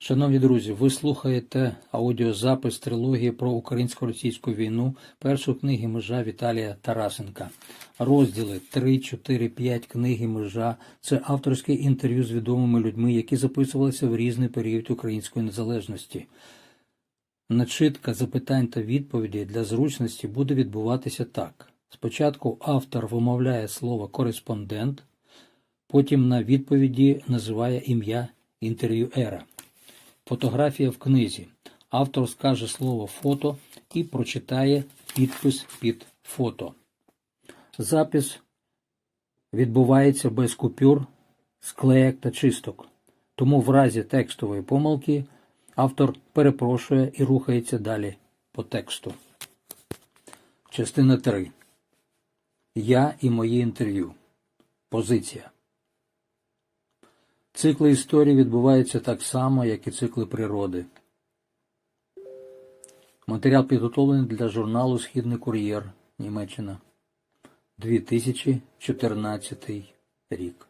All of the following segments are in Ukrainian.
Шановні друзі, ви слухаєте аудіозапис трилогії про українсько-російську війну першої книги Межа Віталія Тарасенка. Розділи 3, 4, 5 книги Межа це авторське інтерв'ю з відомими людьми, які записувалися в різний період української незалежності. Начитка запитань та відповідей для зручності буде відбуватися так. Спочатку автор вимовляє слово кореспондент, потім на відповіді називає ім'я інтерв'юера. Фотографія в книзі. Автор скаже слово фото і прочитає підпис під фото. Запис відбувається без купюр, склеєк та чисток. Тому в разі текстової помилки автор перепрошує і рухається далі по тексту. Частина 3. Я і моє інтерв'ю. Позиція. Цикли історії відбуваються так само, як і цикли природи. Матеріал підготовлений для журналу Східний кур'єр Німеччина 2014 рік.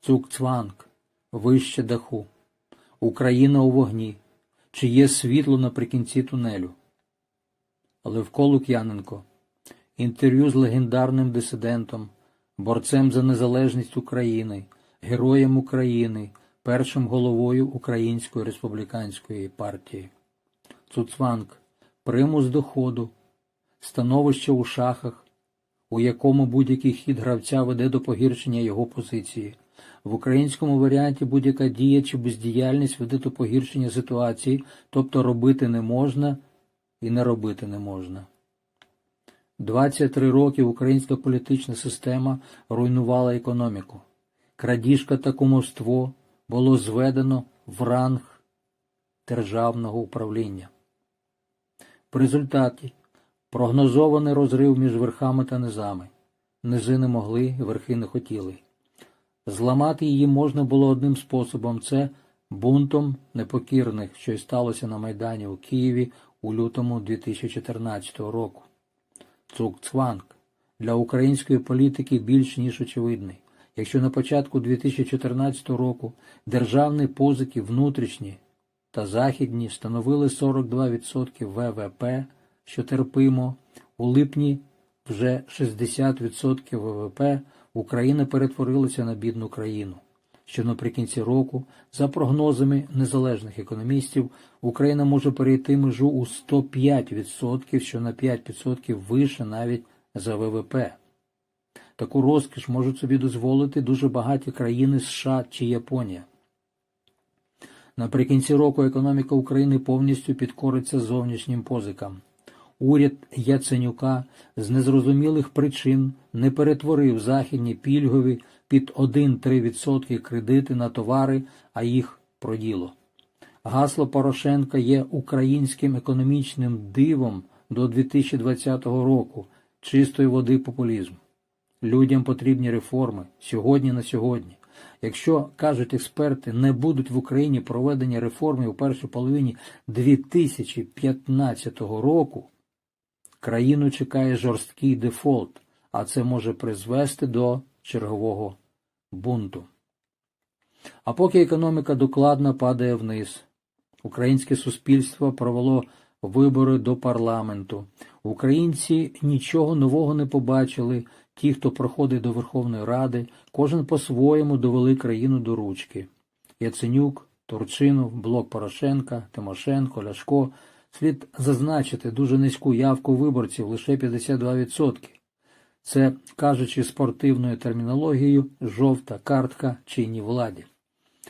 Цукцванг вище даху. Україна у вогні. Чи є світло наприкінці тунелю? Левко Лук'яненко. Інтерв'ю з легендарним дисидентом, борцем за незалежність України, героєм України, першим головою Української республіканської партії. Цуцванг. Примус доходу. Становище у шахах, у якому будь-який хід гравця веде до погіршення його позиції. В українському варіанті будь-яка дія чи бездіяльність веде до погіршення ситуації, тобто робити не можна і не робити не можна. 23 роки українська політична система руйнувала економіку. Крадіжка та кумовство було зведено в ранг державного управління. В результаті прогнозований розрив між верхами та низами. Низи не могли, верхи не хотіли. Зламати її можна було одним способом це бунтом непокірних, що й сталося на Майдані у Києві у лютому 2014 року. Цукцванг для української політики більш ніж очевидний. Якщо на початку 2014 року державні позики внутрішні та західні становили 42% ВВП, що терпимо, у липні вже 60% ВВП Україна перетворилася на бідну країну. Що наприкінці року, за прогнозами незалежних економістів, Україна може перейти межу у 105%, що на 5% вище навіть за ВВП. Таку розкіш можуть собі дозволити дуже багаті країни США чи Японія. Наприкінці року економіка України повністю підкориться зовнішнім позикам. Уряд Яценюка з незрозумілих причин не перетворив західні пільгові під 1-3% кредити на товари, а їх проділо. Гасло Порошенка є українським економічним дивом до 2020 року, чистої води популізм. Людям потрібні реформи сьогодні на сьогодні. Якщо, кажуть експерти, не будуть в Україні проведені реформи у першій половині 2015 року, країну чекає жорсткий дефолт, а це може призвести до чергового бунту. А поки економіка докладно падає вниз, українське суспільство провело вибори до парламенту. Українці нічого нового не побачили. Ті, хто проходить до Верховної Ради, кожен по-своєму довели країну до ручки. Яценюк, Турчинов, Блок Порошенка, Тимошенко, Ляшко. Слід зазначити дуже низьку явку виборців лише 52%. Це, кажучи спортивною термінологією, жовта картка чинній владі.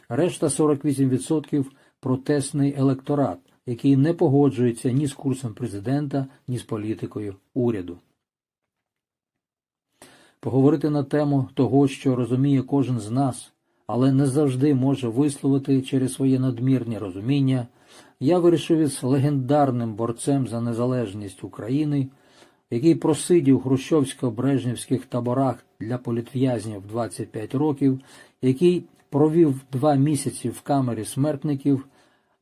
Решта 48% протестний електорат, який не погоджується ні з курсом президента, ні з політикою уряду. Поговорити на тему того, що розуміє кожен з нас, але не завжди може висловити через своє надмірне розуміння, я вирішив із легендарним борцем за незалежність України, який просидів хрущовсько-брежнівських таборах для політв'язнів 25 років, який провів два місяці в камері смертників,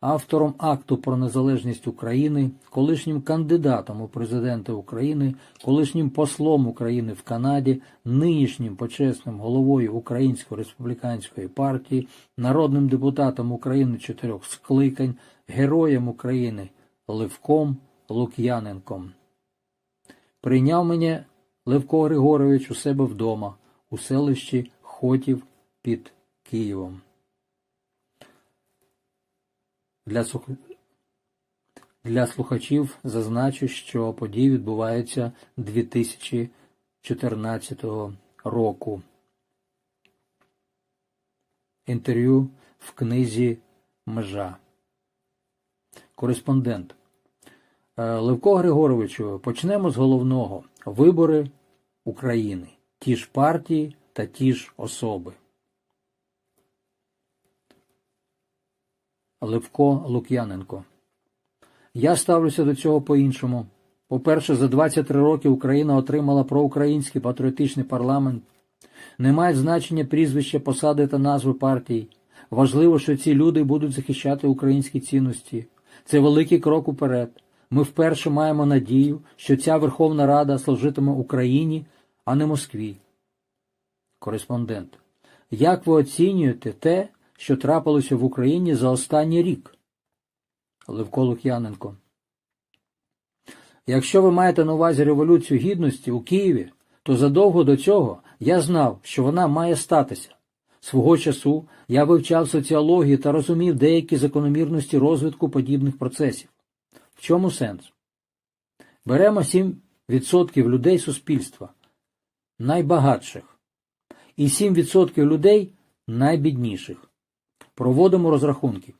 автором акту про незалежність України, колишнім кандидатом у президенти України, колишнім послом України в Канаді, нинішнім почесним головою Української республіканської партії, народним депутатом України чотирьох скликань, героєм України Левком Лук'яненком. Прийняв мене Левко Григорович у себе вдома, у селищі Хотів під Києвом. Для, сух- Для слухачів зазначу, що події відбуваються 2014 року. Інтерв'ю в книзі Межа. Кореспондент. Е, Левко Григоровичу, почнемо з головного. Вибори України. Ті ж партії та ті ж особи. Левко Лук'яненко. Я ставлюся до цього по-іншому. По-перше, за 23 роки Україна отримала проукраїнський патріотичний парламент. Не мають значення прізвища, посади та назви партій. Важливо, що ці люди будуть захищати українські цінності. Це великий крок уперед. Ми вперше маємо надію, що ця Верховна Рада служитиме Україні, а не Москві. Кореспондент. Як ви оцінюєте те, що трапилося в Україні за останній рік? Левко Лук'яненко. Якщо ви маєте на увазі Революцію Гідності у Києві, то задовго до цього я знав, що вона має статися. Свого часу я вивчав соціологію та розумів деякі закономірності розвитку подібних процесів. В чому сенс? Беремо 7% людей суспільства, найбагатших, і 7% людей найбідніших. Проводимо розрахунки.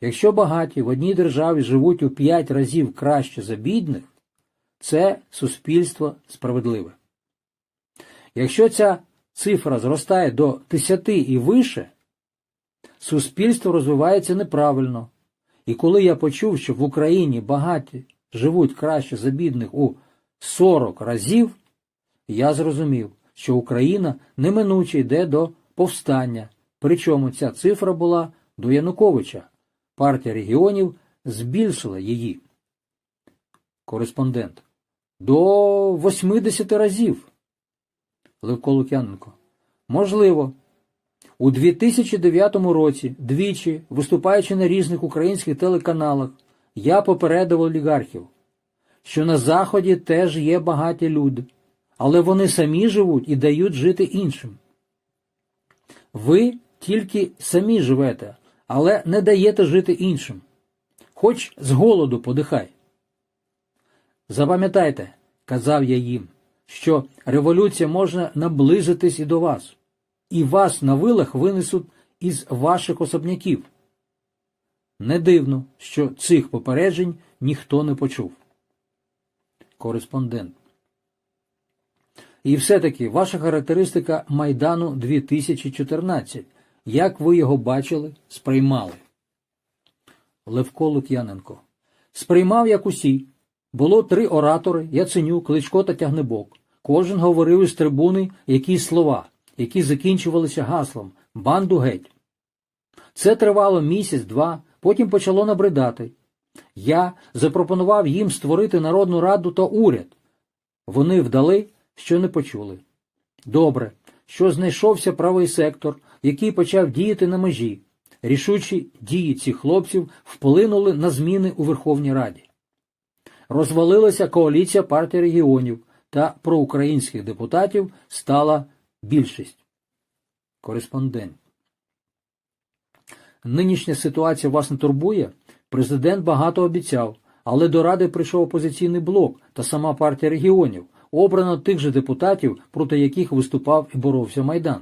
Якщо багаті в одній державі живуть у 5 разів краще за бідних, це суспільство справедливе. Якщо ця цифра зростає до 10 і вище, суспільство розвивається неправильно. І коли я почув, що в Україні багаті живуть краще за бідних у 40 разів, я зрозумів, що Україна неминуче йде до повстання, причому ця цифра була до Януковича. Партія регіонів збільшила її. Кореспондент. До 80 разів. Левко Лук'яненко. Можливо. У 2009 році, двічі, виступаючи на різних українських телеканалах, я попередив олігархів, що на Заході теж є багаті люди, але вони самі живуть і дають жити іншим. Ви тільки самі живете, але не даєте жити іншим. Хоч з голоду подихай. Запам'ятайте, казав я їм, що революція може наблизитись і до вас, і вас на вилах винесуть із ваших особняків. Не дивно, що цих попереджень ніхто не почув. Кореспондент. І все-таки ваша характеристика Майдану 2014. Як ви його бачили, сприймали? Левко Лук'яненко. Сприймав як усі. Було три оратори Яценюк, Кличко та Тягнебок. Кожен говорив із трибуни якісь слова, які закінчувалися гаслом банду геть. Це тривало місяць-два, потім почало набридати. Я запропонував їм створити Народну Раду та уряд. Вони вдали, що не почули. Добре, що знайшовся правий сектор, який почав діяти на межі. Рішучі дії цих хлопців вплинули на зміни у Верховній Раді. Розвалилася коаліція партій регіонів та проукраїнських депутатів стала більшість. Кореспондент. Нинішня ситуація вас не турбує? Президент багато обіцяв, але до Ради прийшов опозиційний блок та сама партія регіонів, обрано тих же депутатів, проти яких виступав і боровся Майдан.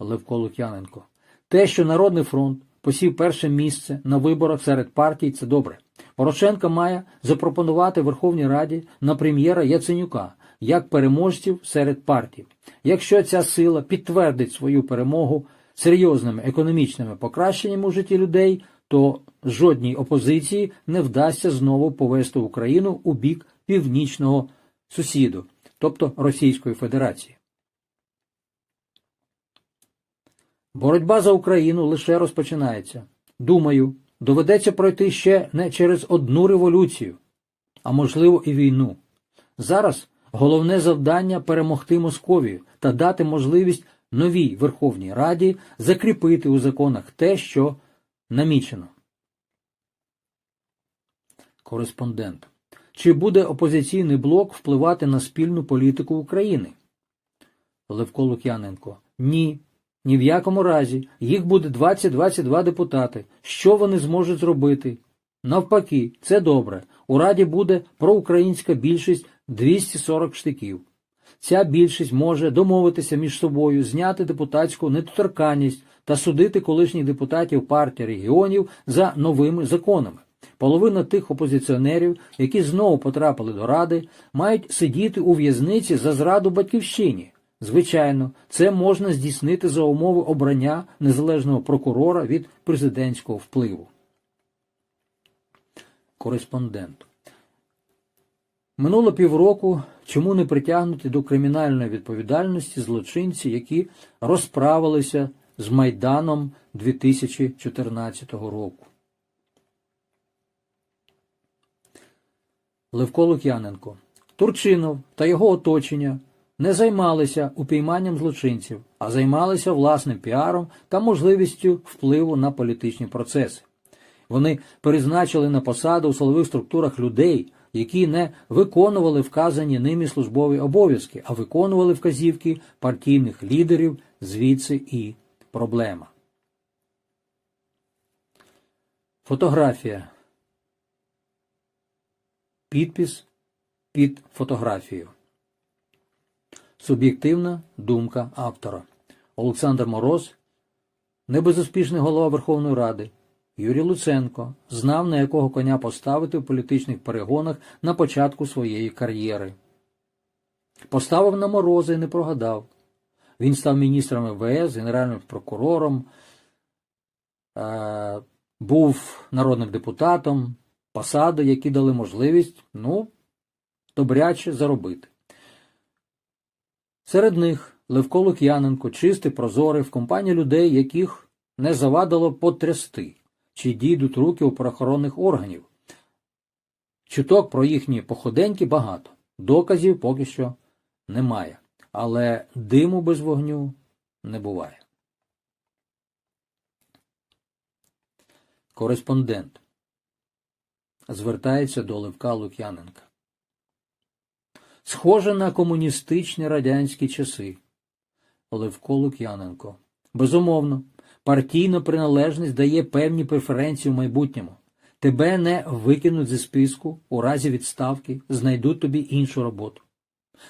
Левко Лук'яненко. Те, що Народний фронт посів перше місце на виборах серед партій, це добре. Порошенко має запропонувати Верховній Раді на прем'єра Яценюка як переможців серед партій. Якщо ця сила підтвердить свою перемогу серйозними економічними покращеннями у житті людей, то жодній опозиції не вдасться знову повести Україну у бік північного сусіду, тобто Російської Федерації. Боротьба за Україну лише розпочинається. Думаю, доведеться пройти ще не через одну революцію, а можливо і війну. Зараз головне завдання перемогти Московію та дати можливість новій Верховній Раді закріпити у законах те, що намічено. Кореспондент. Чи буде опозиційний блок впливати на спільну політику України? Левко Лук'яненко. Ні. Ні в якому разі. Їх буде 20-22 депутати. Що вони зможуть зробити? Навпаки, це добре. У Раді буде проукраїнська більшість 240 штиків. Ця більшість може домовитися між собою, зняти депутатську недоторканність та судити колишніх депутатів партії регіонів за новими законами. Половина тих опозиціонерів, які знову потрапили до Ради, мають сидіти у в'язниці за зраду батьківщині. Звичайно, це можна здійснити за умови обрання незалежного прокурора від президентського впливу. Кореспондент. Минуло півроку, чому не притягнуті до кримінальної відповідальності злочинці, які розправилися з Майданом 2014 року. Левко Лук'яненко. Турчинов та його оточення не займалися упійманням злочинців, а займалися власним піаром та можливістю впливу на політичні процеси. Вони призначили на посаду у силових структурах людей, які не виконували вказані ними службові обов'язки, а виконували вказівки партійних лідерів, звідси і проблема. Фотографія. Підпис під фотографією. Суб'єктивна думка автора. Олександр Мороз, небезуспішний голова Верховної Ради. Юрій Луценко знав, на якого коня поставити в політичних перегонах на початку своєї кар'єри. Поставив на мороза і не прогадав. Він став міністром МВС, генеральним прокурором, е, був народним депутатом, посади, які дали можливість, ну, добряче заробити. Серед них Левко Лук'яненко, чистий, прозорий, в компанії людей, яких не завадило потрясти, чи дійдуть руки у правоохоронних органів. Чуток про їхні походеньки багато, доказів поки що немає, але диму без вогню не буває. Кореспондент звертається до Левка Лук'яненка. Схоже на комуністичні радянські часи. Левко Лук'яненко. Безумовно, партійна приналежність дає певні преференції в майбутньому. Тебе не викинуть зі списку, у разі відставки, знайдуть тобі іншу роботу.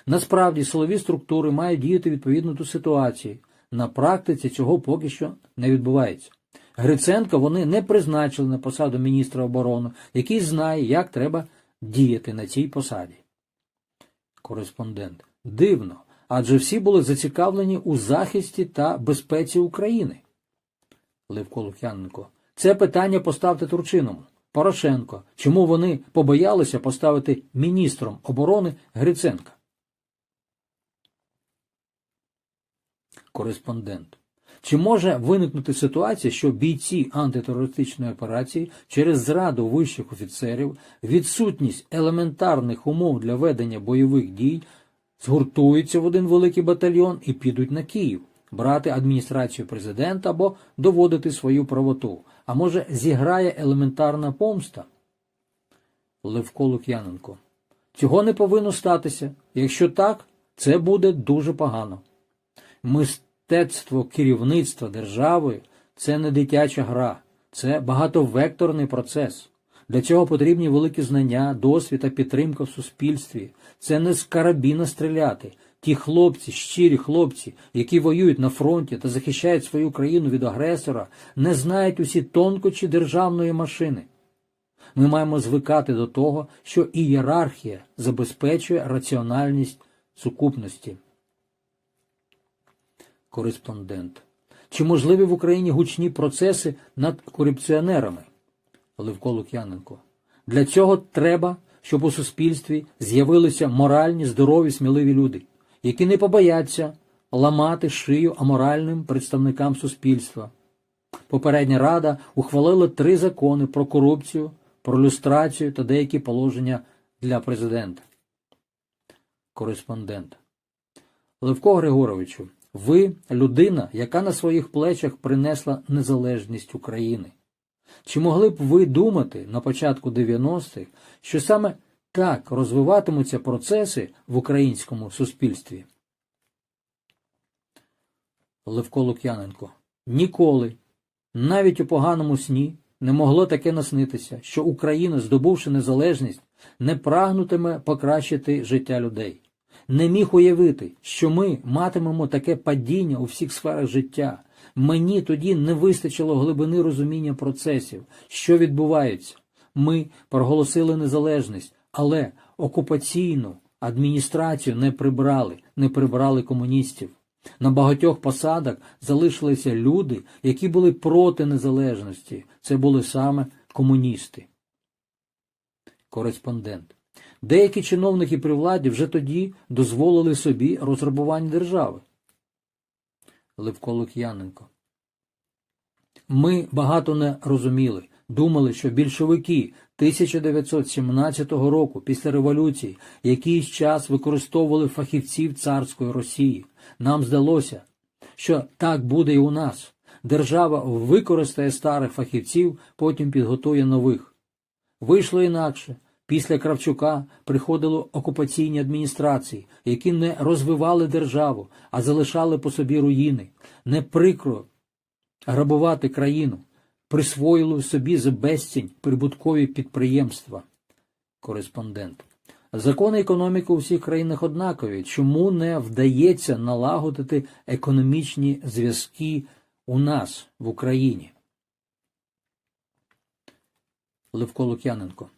Насправді, силові структури мають діяти відповідно до ситуації. На практиці цього поки що не відбувається. Гриценка вони не призначили на посаду міністра оборони, який знає, як треба діяти на цій посаді. Кореспондент. Дивно, адже всі були зацікавлені у захисті та безпеці України. Левко Лук'яненко. Це питання поставте Турчиному. Порошенко. Чому вони побоялися поставити міністром оборони Гриценка? Кореспондент. Чи може виникнути ситуація, що бійці антитерористичної операції через зраду вищих офіцерів, відсутність елементарних умов для ведення бойових дій згуртуються в один великий батальйон і підуть на Київ, брати адміністрацію президента або доводити свою правоту? А може, зіграє елементарна помста? Левко Лук'яненко. Цього не повинно статися. Якщо так, це буде дуже погано. Мистецтво керівництва державою це не дитяча гра, це багатовекторний процес. Для цього потрібні великі знання, досвід та підтримка в суспільстві. Це не з карабіна стріляти. Ті хлопці, щирі хлопці, які воюють на фронті та захищають свою країну від агресора, не знають усі тонкочі державної машини. Ми маємо звикати до того, що ієрархія забезпечує раціональність сукупності. Кореспондент. Чи можливі в Україні гучні процеси над корупціонерами? Левко Лук'яненко. Для цього треба, щоб у суспільстві з'явилися моральні, здорові, сміливі люди, які не побояться ламати шию аморальним представникам суспільства. попередня рада ухвалила три закони про корупцію, про люстрацію та деякі положення для президента. Кореспондент. Левко Григоровичу, ви людина, яка на своїх плечах принесла незалежність України. Чи могли б ви думати на початку 90-х, що саме так розвиватимуться процеси в українському суспільстві? Левко Лук'яненко. Ніколи, навіть у поганому сні, не могло таке наснитися, що Україна, здобувши незалежність, не прагнутиме покращити життя людей. Не міг уявити, що ми матимемо таке падіння у всіх сферах життя. Мені тоді не вистачило глибини розуміння процесів, що відбувається. Ми проголосили незалежність, але окупаційну адміністрацію не прибрали, не прибрали комуністів. На багатьох посадах залишилися люди, які були проти незалежності. Це були саме комуністи. Кореспондент. Деякі чиновники при владі вже тоді дозволили собі розграбування держави. Левко Лук'яненко. Ми багато не розуміли. Думали, що більшовики 1917 року після революції якийсь час використовували фахівців царської Росії. Нам здалося, що так буде і у нас. Держава використає старих фахівців, потім підготує нових. Вийшло інакше. Після Кравчука приходили окупаційні адміністрації, які не розвивали державу, а залишали по собі руїни. Не прикро грабувати країну, присвоїли собі за безцінь прибуткові підприємства. Кореспондент. Закони економіки у всіх країнах однакові. Чому не вдається налагодити економічні зв'язки у нас в Україні? Левко Лук'яненко.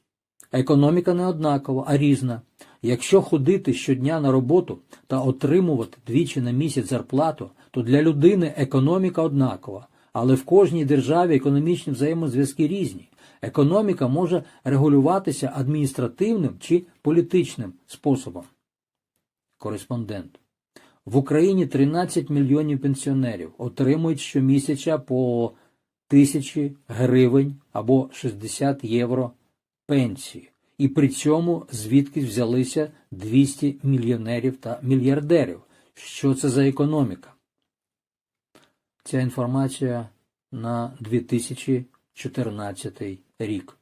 Економіка не однакова, а різна. Якщо ходити щодня на роботу та отримувати двічі на місяць зарплату, то для людини економіка однакова, але в кожній державі економічні взаємозв'язки різні. Економіка може регулюватися адміністративним чи політичним способом. Кореспондент. В Україні 13 мільйонів пенсіонерів отримують щомісяця по тисячі гривень або 60 євро пенсії. І при цьому звідки взялися 200 мільйонерів та мільярдерів. Що це за економіка? Ця інформація на 2014 рік.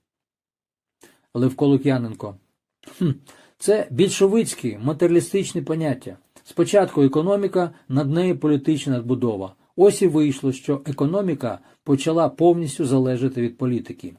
Левко Лук'яненко. Це більшовицькі матеріалістичні поняття. Спочатку економіка, над нею політична надбудова. Ось і вийшло, що економіка почала повністю залежати від політики.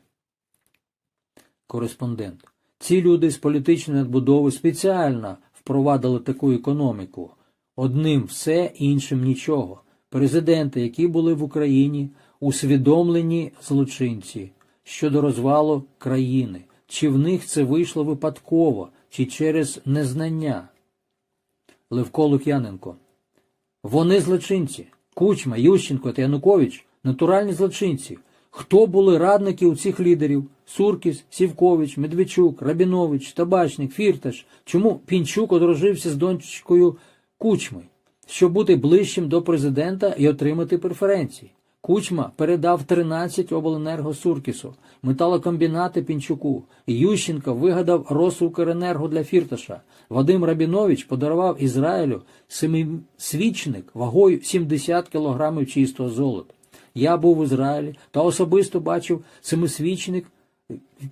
Кореспондент. Ці люди з політичної надбудови спеціально впровадили таку економіку. Одним все, іншим нічого. Президенти, які були в Україні, усвідомлені злочинці щодо розвалу країни. Чи в них це вийшло випадково, чи через незнання? Левко Лук'яненко. Вони злочинці. Кучма, Ющенко та Янукович натуральні злочинці. Хто були радники у цих лідерів? Суркіс, Сівкович, Медведчук, Рабінович, Табачник, Фірташ. Чому Пінчук одружився з донечкою Кучми? Щоб бути ближчим до президента і отримати преференції. Кучма передав 13 обленерго Суркісу, металокомбінати Пінчуку. Ющенко вигадав Росукренерго для Фірташа. Вадим Рабінович подарував Ізраїлю семисвічник вагою 70 кілограмів чистого золота. Я був в Ізраїлі та особисто бачив семисвічник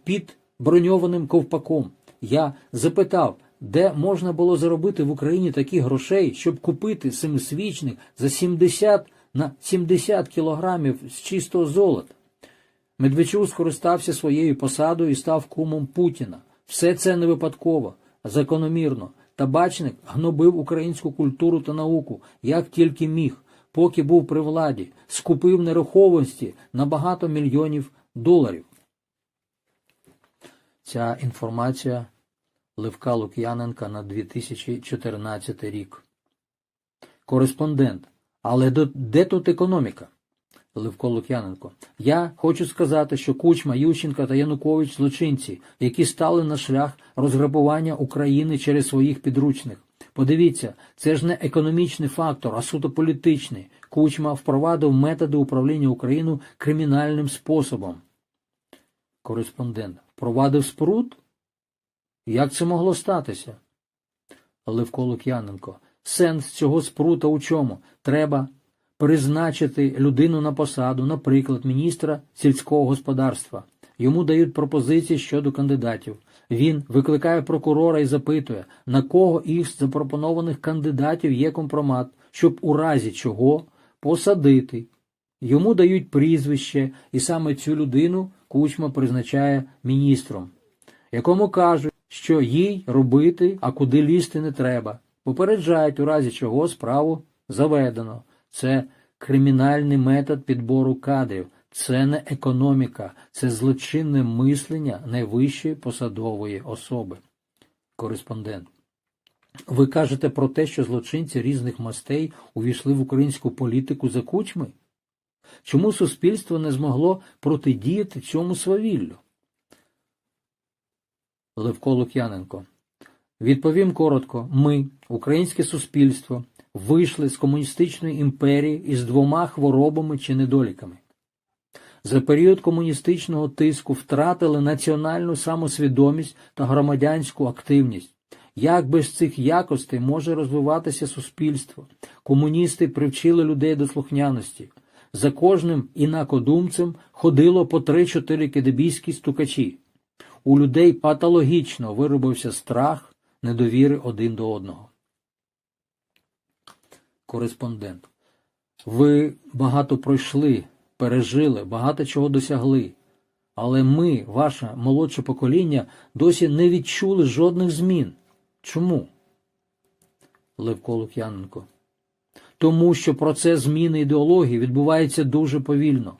під броньованим ковпаком. Я запитав, де можна було заробити в Україні такі грошей, щоб купити семисвічник за 70 на 70 кілограмів з чистого золота. Медведчук скористався своєю посадою і став кумом Путіна. Все це не випадково, закономірно. Табачник гнобив українську культуру та науку, як тільки міг, поки був при владі, скупив нерухомості на багато мільйонів доларів. Ця інформація Левка Лук'яненка на 2014 рік. Кореспондент. Але де тут економіка? Левко Лук'яненко. Я хочу сказати, що Кучма, Ющенка та Янукович злочинці, які стали на шлях розграбування України через своїх підручних. Подивіться, це ж не економічний фактор, а суто політичний. Кучма впровадив методи управління Україною кримінальним способом. Кореспондент. Впровадив спрут? Як це могло статися? Левко Лук'яненко. Сенс цього спрута у чому? Треба призначити людину на посаду, наприклад, міністра сільського господарства. Йому дають пропозиції щодо кандидатів. Він викликає прокурора і запитує, на кого із запропонованих кандидатів є компромат, щоб у разі чого посадити. Йому дають прізвище, і саме цю людину Кучма призначає міністром, якому кажуть, що їй робити, а куди лізти не треба. Попереджають, у разі чого справу заведено. Це кримінальний метод підбору кадрів, це не економіка, це злочинне мислення найвищої посадової особи. Кореспондент. Ви кажете про те, що злочинці різних мастей увійшли в українську політику за кучми? Чому суспільство не змогло протидіяти цьому свавіллю? Левко Лук'яненко. Відповім коротко: ми, українське суспільство, вийшли з комуністичної імперії із двома хворобами чи недоліками. За період комуністичного тиску втратили національну самосвідомість та громадянську активність. Як без цих якостей може розвиватися суспільство? Комуністи привчили людей до слухняності. За кожним інакодумцем ходило по 3-4 кидебійські стукачі. У людей патологічно виробився страх недовіри один до одного. Кореспондент. Ви багато пройшли, пережили, багато чого досягли. Але ми, ваше молодше покоління, досі не відчули жодних змін. Чому? Левко Лук'яненко. Тому що процес зміни ідеології відбувається дуже повільно.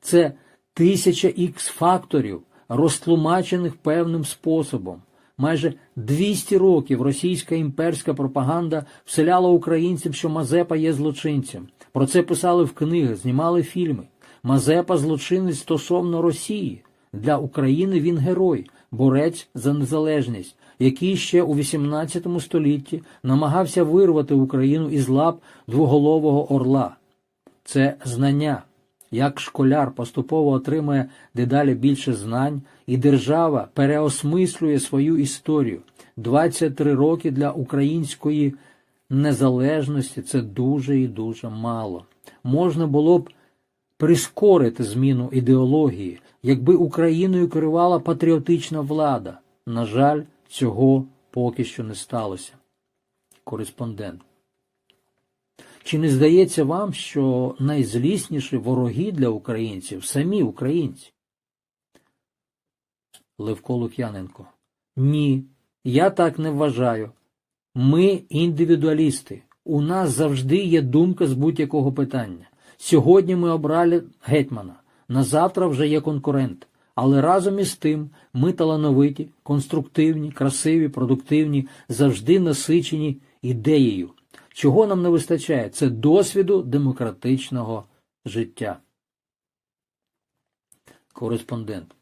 Це тисяча ікс факторів, розтлумачених певним способом. Майже 200 років російська імперська пропаганда вселяла українцям, що Мазепа є злочинцем. Про це писали в книгах, знімали фільми. Мазепа злочинець стосовно Росії. Для України він герой, борець за незалежність, який ще у XVIII столітті намагався вирвати Україну із лап двоголового орла. Це знання. Як школяр поступово отримує дедалі більше знань, і держава переосмислює свою історію. 23 роки для української незалежності це дуже і дуже мало. Можна було б прискорити зміну ідеології, якби Україною керувала патріотична влада. На жаль, цього поки що не сталося. Кореспондент. Чи не здається вам, що найзлісніші вороги для українців самі українці? Левко Лук'яненко. Ні, я так не вважаю. Ми індивідуалісти. У нас завжди є думка з будь-якого питання. Сьогодні ми обрали гетьмана, на завтра вже є конкурент. Але разом із тим ми талановиті, конструктивні, красиві, продуктивні, завжди насичені ідеєю. Чого нам не вистачає? Це досвіду демократичного життя. Кореспондент.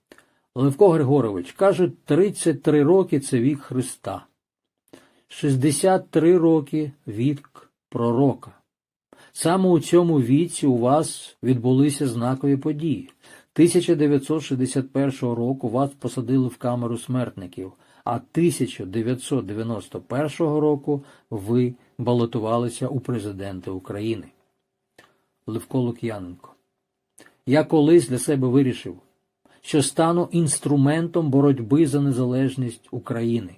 Левко Григорович каже, 33 роки це вік Христа. 63 роки вік пророка. Саме у цьому віці у вас відбулися знакові події. 1961 року вас посадили в камеру смертників, а 1991 року ви балотувалися у президенти України. Левко Лук'яненко. Я колись для себе вирішив, що стану інструментом боротьби за незалежність України.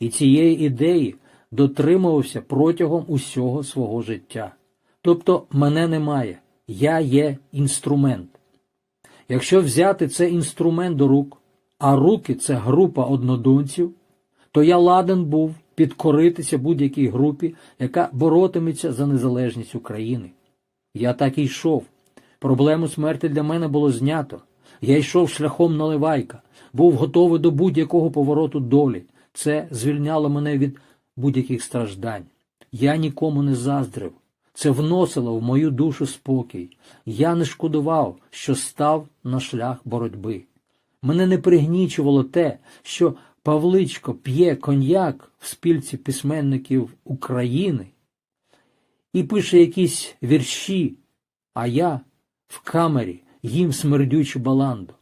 І цієї ідеї дотримувався протягом усього свого життя. Тобто мене немає, я є інструмент. Якщо взяти цей інструмент до рук, а руки це група однодумців, то я ладен був підкоритися будь-якій групі, яка боротиметься за незалежність України. Я так і йшов. Проблему смерті для мене було знято. Я йшов шляхом наливайка, був готовий до будь-якого повороту долі. Це звільняло мене від будь-яких страждань. Я нікому не заздрив. Це вносило в мою душу спокій. Я не шкодував, що став на шлях боротьби. Мене не пригнічувало те, що Павличко п'є коньяк в спільці письменників України і пише якісь вірші, а я в камері їм смердючу баланду.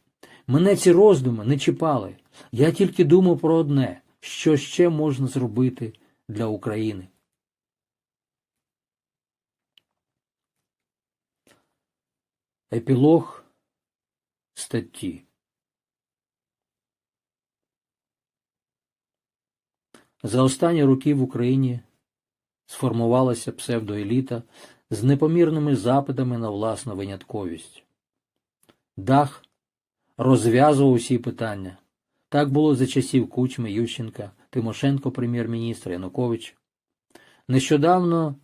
Мене ці роздуми не чіпали. Я тільки думав про одне, що ще можна зробити для України. Епілог статті. За останні роки в Україні сформувалася псевдоеліта з непомірними запитами на власну винятковість. Дах розв'язував усі питання. Так було за часів Кучми, Ющенка, Тимошенко, прем'єр-міністр Янукович. Нещодавно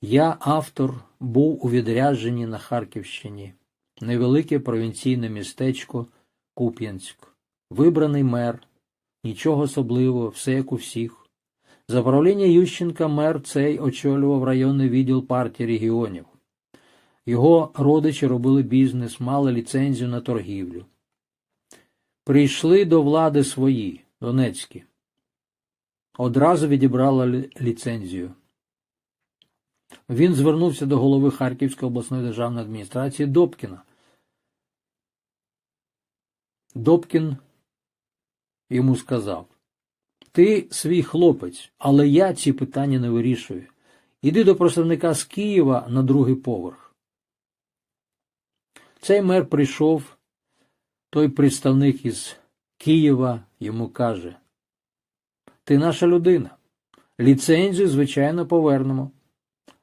я, автор, був у відрядженні на Харківщині, невелике провінційне містечко Куп'янськ, вибраний мер, нічого особливого, все як у всіх. За правління Ющенка мер цей очолював районний відділ партії регіонів. Його родичі робили бізнес, мали ліцензію на торгівлю. Прийшли до влади свої, донецькі. Одразу відібрала ліцензію. Він звернувся до голови Харківської обласної державної адміністрації Добкіна. Добкін йому сказав: Ти свій хлопець, але я ці питання не вирішую. Іди до представника з Києва на другий поверх. Цей мер прийшов, той представник із Києва йому каже: Ти наша людина. Ліцензію, звичайно, повернемо.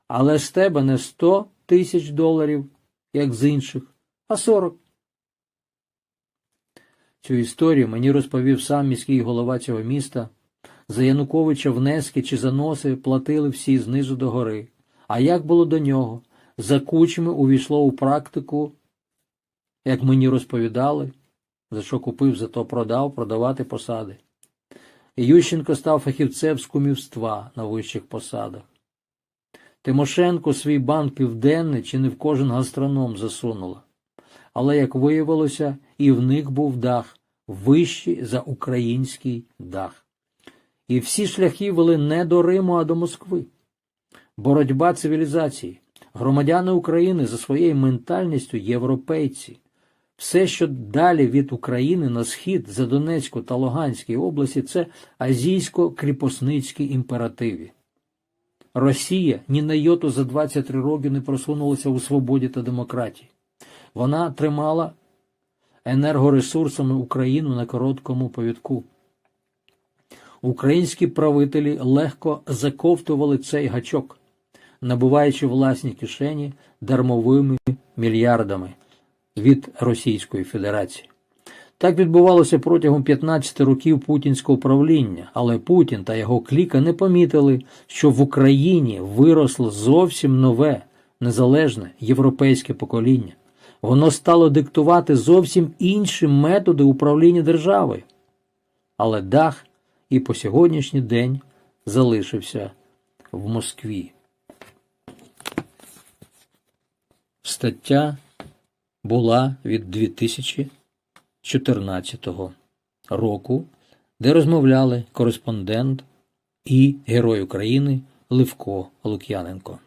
Але з тебе не 100 тисяч доларів, як з інших, а 40. Цю історію мені розповів сам міський голова цього міста. За Януковича внески чи заноси платили всі знизу до гори. А як було до нього? За кучми увійшло у практику, як мені розповідали, за що купив, за то продав, продавати посади. І Ющенко став фахівцем з кумівства на вищих посадах. Тимошенко свій банк південний чи не в кожен гастроном засунула. Але, як виявилося, і в них був дах вищий за український дах. І всі шляхи вели не до Риму, а до Москви. Боротьба цивілізації. Громадяни України за своєю ментальністю європейці. Все, що далі від України на схід за Донецьку та Луганській області, це азійсько-кріпосницькі імперативи. Росія ні на йоту за 23 роки не просунулася у свободі та демократії. Вона тримала енергоресурсами Україну на короткому повідку. Українські правителі легко заковтували цей гачок, набуваючи власні кишені дармовими мільярдами від Російської Федерації. Так відбувалося протягом 15 років путінського правління, але Путін та його кліка не помітили, що в Україні виросло зовсім нове, незалежне європейське покоління. Воно стало диктувати зовсім інші методи управління державою. Але дах і по сьогоднішній день залишився в Москві. Стаття була від 2014 року, де розмовляли кореспондент і Герой України Левко Лук'яненко.